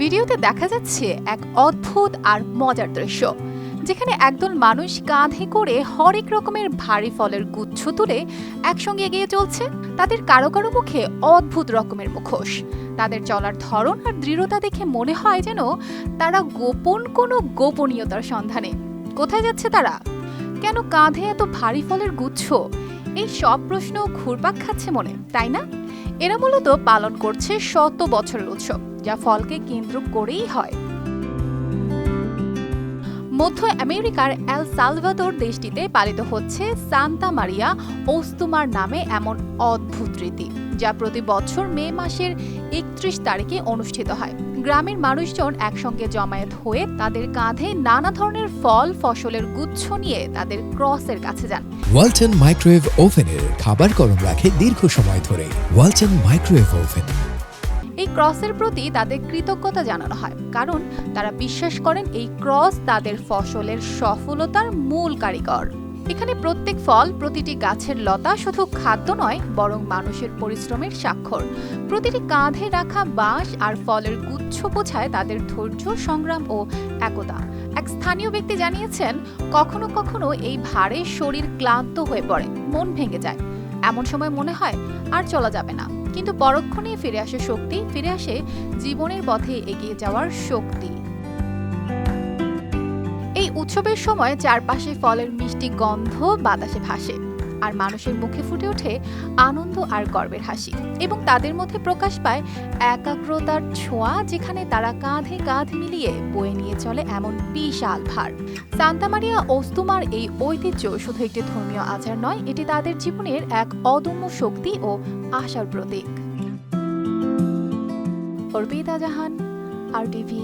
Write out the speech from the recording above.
ভিডিওতে দেখা যাচ্ছে এক অদ্ভুত আর মজার দৃশ্য, যেখানে একদল মানুষ কাঁধে করে হরেক রকমের ভারী ফলের গুচ্ছ তুলে একসঙ্গে এগিয়ে চলছে। তাদের কারও কারও মুখে অদ্ভুত রকমের মুখোশ। তাদের চলার ধরন আর দৃঢ়তা দেখে মনে হয় যেন তারা গোপন কোনো গোপনীয়তার সন্ধানে। কোথায় যাচ্ছে তারা? কেন কাঁধে এত ভারী ফলের গুচ্ছ? এই সব প্রশ্ন ঘুরপাক খাচ্ছে মনে, তাই না? এরা মূলত পালন করছে শত বছরের উৎসব, যা ফলকে কেন্দ্র করেই হয়। মধ্য আমেরিকার এল সালভাদোর দেশটিতে পালিত হচ্ছে সান্তা মারিয়া ওস্তুমার নামে এমন অদ্ভুত রীতি, যা প্রতি বছর মে মাসের একত্রিশ তারিখে অনুষ্ঠিত হয়। গ্রামের মানুষজন একসঙ্গে জমায়েত হয়ে তাদের কাঁধে নানা ধরনের ফল ফসলের গুচ্ছ নিয়ে তাদের ক্রসের কাছে যান। ওয়ালটন মাইক্রোওয়েভ ওভেনের খাবার গরম রাখে দীর্ঘ সময় ধরে। Walton microwave oven. এই ক্রসের প্রতি তাদের কৃতজ্ঞতা জানানো হয় কারণ তারা বিশ্বাস করেন এই ক্রস তাদের ফসলের সফলতার মূল কারিগর। এখানে প্রত্যেক ফল প্রতিটি গাছের লতা শুধু খাদ্য নয়, বরং মানুষের পরিশ্রমের স্বাক্ষর। প্রতিটি কাঁধে রাখা বাঁশ আর ফলের গুচ্ছ বোঝায় তাদের ধৈর্য, সংগ্রাম ও একতা। এক স্থানীয় ব্যক্তি জানিয়েছেন, কখনো কখনো এই ভারে শরীর ক্লান্ত হয়ে পড়ে, মন ভেঙে যায়। এমন সময় মনে হয়, আর চলা যাবে না। কিন্তু পরক্ষণে ফিরে আসে শক্তি, ফিরে আসে জীবনের পথে এগিয়ে যাওয়ার শক্তি। এই উৎসবের সময় চারপাশে ফলের মিষ্টি গন্ধ বাতাসে ভাসে আর মানুষের মুখে ফুটে ওঠে আনন্দ আর গর্বের হাসি এবং তাদের মধ্যে প্রকাশ পায় একাগ্রতার ছোঁয়া যেখানে তারা কাঁধে কাঁধ মিলিয়ে বয়ে নিয়ে চলে এমন বিশাল ভার। সান্তা মারিয়া ওস্তুমার এই ঐতিহ্য শুধু একটি ধর্মীয় আচার নয়, এটি তাদের জীবনের এক অদম্য শক্তি ও আশার প্রতীক। অর্পিতা জাহান আর টিভি